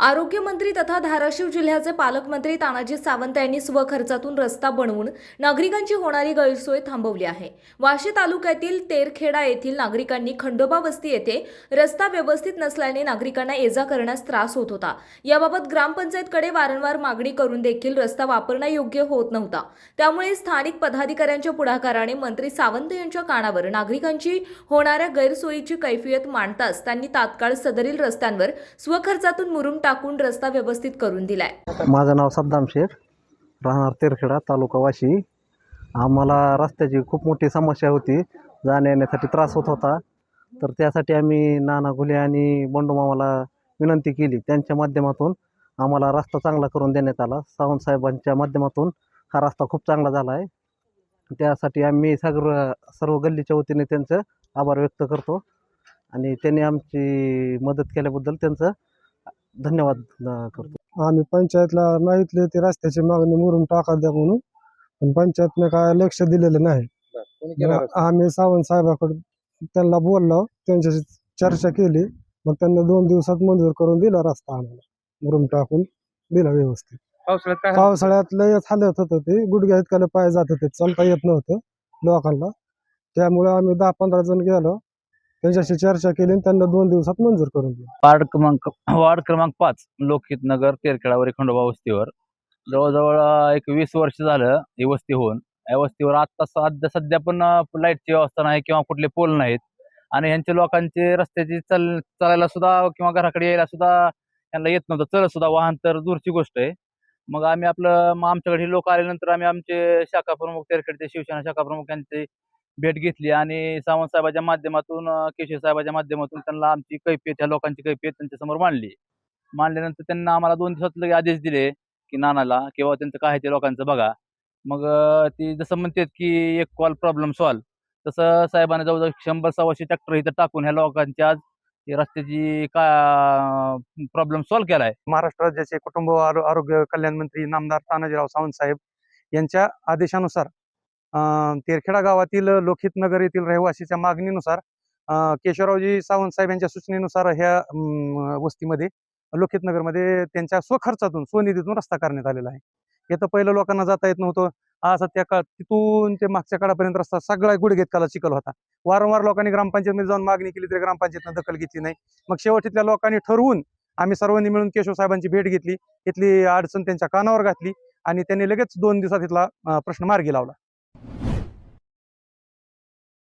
आरोग्यमंत्री तथा धाराशिव जिल्ह्याचे पालकमंत्री तानाजी सावंत यांनी स्वखर्चातून रस्ता बनवून नागरिकांची होणारी गैरसोय थांबवली आहे. वाशी तालुक्यातील तेरखेडा येथील नागरिकांनी खंडोबा वस्ती येथे रस्ता व्यवस्थित नसल्याने नागरिकांना ये जा करण्यास त्रास होत होता. याबाबत ग्रामपंचायतकडे वारंवार मागणी करून देखील रस्ता वापरण्यायोग्य होत नव्हता. त्यामुळे स्थानिक पदाधिकाऱ्यांच्या पुढाकाराने मंत्री सावंत यांच्या कानावर नागरिकांची होणाऱ्या गैरसोयीची कैफियत मांडताच त्यांनी तात्काळ सदरील रस्त्यांवर स्वखर्चातून मुरुम टाकून रस्ता व्यवस्थित करून दिलाय. माझं नाव सद्दाम शेख राहणार तेरखेडा तालुका वाशी. आम्हाला रस्त्याची खूप मोठी समस्या होती जाण्या येण्यासाठी त्रास होत होता. तर त्यासाठी आम्ही नाना घुले आणि बंडू मामाला विनंती केली. त्यांच्या माध्यमातून आम्हाला रस्ता चांगला करून देण्यात आला. सावंत साहेबांच्या माध्यमातून हा रस्ता खूप चांगला झाला आहे त्यासाठी आम्ही सगळं सर्व गल्लीच्या वतीने त्यांचं आभार व्यक्त करतो. आणि त्यांनी आमची मदत केल्याबद्दल त्यांचं धन्यवाद करतो. आम्ही पंचायतला मागितले ते रस्त्याची मागणी मुरून टाका द्या म्हणून पण पंचायतने काय लक्ष दिलेलं नाही. आम्ही सावंत साहेबाकडे त्यांना बोललो त्यांच्याशी चर्चा केली मग त्यांना दोन दिवसात मंजूर करून दिला रस्ता आम्हाला मुरुम टाकून दिला व्यवस्थित. पावसाळ्यात लय हालत होतं ते गुडघ्या इतकाला पाय जात होते चालता येत नव्हतं लोकांना. त्यामुळे आम्ही दहा पंधरा जण गेलो त्यांच्याशी चर्चा केली आणि त्यांना दोन दिवसात मंजूर करून दिली. वार्ड क्रमांक वार्ड क्रमांक पाच लोकहित नगर तेरखेडावरील खंडोबा वस्तीवर. जवळजवळ एक वीस वर्ष झालं ही वस्ती होऊन. या वस्तीवर आता सध्या सध्या पण लाईटची व्यवस्था नाही किंवा कुठले पोल नाहीत. आणि ह्यांच्या लोकांचे रस्त्याची चल चालायला सुद्धा किंवा घराकडे यायला सुद्धा यांना येत नव्हतं. चल सुद्धा वाहन तर दूरची गोष्ट आहे. मग आम्ही आपलं मग आमच्याकडे लोक आल्यानंतर आम्ही आमचे शाखा प्रमुख तेरखेडचे शिवसेना शाखा प्रमुख यांचे भेट घेतली आणि सावंत साहेबाच्या माध्यमातून केशव साहेबाच्या माध्यमातून त्यांना आमची कैफियत ह्या लोकांची कैफियत त्यांच्यासमोर मांडली. मांडल्यानंतर त्यांना आम्हाला दोन दिवसात लगे आदेश दिले की नानाला किंवा त्यांचं काय आहे ते लोकांचं बघा. मग ती जसं म्हणतात की एक कॉल प्रॉब्लेम सॉल्व तसं साहेबांना जवळजवळ शंभर सव्वाशे ट्रॅक्टर इथं टाकून ह्या लोकांची आज रस्त्याची का प्रॉब्लेम सॉल्व्ह केला आहे महाराष्ट्र राज्याचे कुटुंब आरोग्य कल्याण मंत्री नामदार तानाजीराव सावंत साहेब यांच्या आदेशानुसार तेरखेडा गावातील लोखित नगर येथील रहिवासीच्या मागणीनुसार अं, केशवरावजी सावंत साहेब यांच्या सूचनेनुसार ह्या अं, वस्तीमध्ये लोखित नगरमध्ये त्यांच्या स्वखर्चातून स्वनिधीतून रस्ता करण्यात आलेला आहे. इथं पहिलं लोकांना जाता येत नव्हतं. आज त्या काळ तिथून ते मागच्या काळापर्यंत रस्ता सगळा गुडघेत काला चिखल होता. वारंवार लोकांनी ग्रामपंचायतमध्ये जाऊन मागणी केली तरी ग्रामपंचायतनं दखल घेतली नाही. मग शेवटीतल्या लोकांनी ठरवून आम्ही सर्वांनी मिळून केशव साहेबांची भेट घेतली. इथली अडचण त्यांच्या कानावर घातली आणि त्यांनी लगेच दोन दिवसात इथला प्रश्न मार्गी लावला.